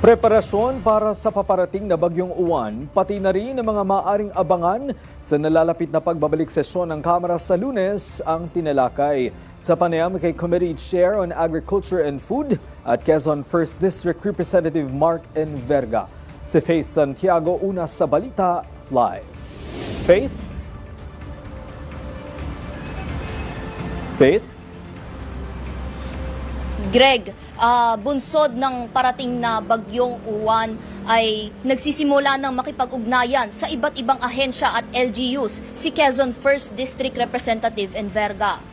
Preparasyon para sa paparating na bagyong uwan, pati na rin ang mga maaring abangan sa nalalapit na pagbabalik sesyon ng Kamara sa lunes ang tinalakay. Sa panayam kay Committee Chair on Agriculture and Food at Quezon 1st District Representative Mark Enverga. Si Faith Santiago una sa Balita Live. Faith? Faith? Greg, ah, bunsod ng parating na bagyong uwan ay nagsisimula ng makipag-ugnayan sa iba't ibang ahensya at LGUs si Quezon 1st District Representative Enverga.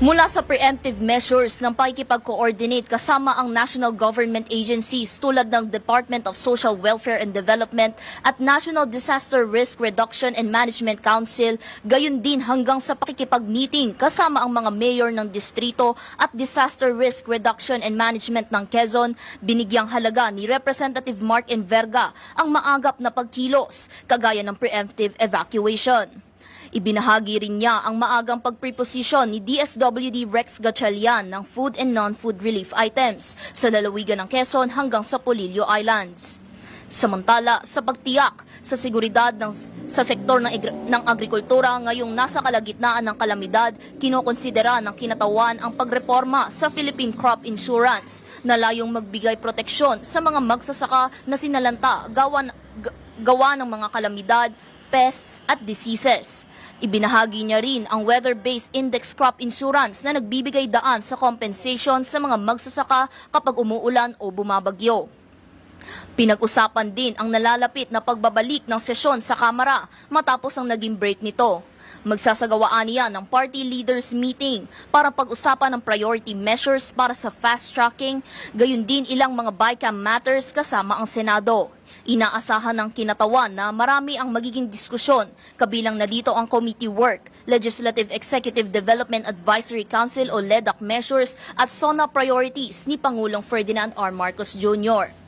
Mula sa preemptive measures ng pakikipag-coordinate kasama ang national government agencies tulad ng Department of Social Welfare and Development at National Disaster Risk Reduction and Management Council, gayon din hanggang sa pakikipag-meeting kasama ang mga mayor ng distrito at Disaster Risk Reduction and Management ng Quezon, binigyang halaga ni Representative Mark Enverga ang maagap na pagkilos, kagaya ng preemptive evacuation. Ibinahagi rin niya ang maagang pagpreposisyon ni DSWD Rex Gatchalian ng food and non-food relief items sa lalawigan ng Quezon hanggang sa Polillo Islands. Samantala, sa pagtiyak sa seguridad ng, sa sektor ng, ng agrikultura ngayong nasa kalagitnaan ng kalamidad, kinokonsidera ng kinatawan ang pagreforma sa Philippine Crop Insurance na layong magbigay proteksyon sa mga magsasaka na sinalanta gawa, gawa ng mga kalamidad, pests at diseases. Ibinahagi niya rin ang weather-based index crop insurance na nagbibigay daan sa compensation sa mga magsasaka kapag umuulan o bumabagyo. Pinag-usapan din ang nalalapit na pagbabalik ng sesyon sa Kamara matapos ang naging break nito. Magsasagawaan niya ng party leaders meeting para pag-usapan ng priority measures para sa fast tracking, gayon din ilang mga BICAM matters kasama ang Senado. Inaasahan ng kinatawan na marami ang magiging diskusyon, kabilang na dito ang committee work, Legislative Executive Development Advisory Council o LEDAC measures at SONA priorities ni Pangulong Ferdinand R. Marcos Jr.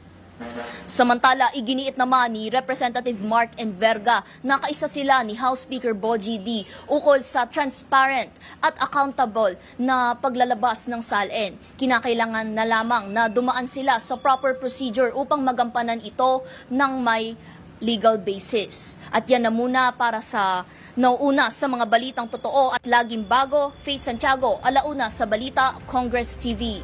Samantala, iginiit naman ni Representative Mark Enverga na kaisa sila ni House Speaker Boji D ukol sa transparent at accountable na paglalabas ng SALN. Kinakailangan na lamang na dumaan sila sa proper procedure upang magampanan ito ng may legal basis. At yan na muna para sa nauuna sa mga balitang totoo at laging bago, Faith Santiago, alauna sa Balita, Congress TV.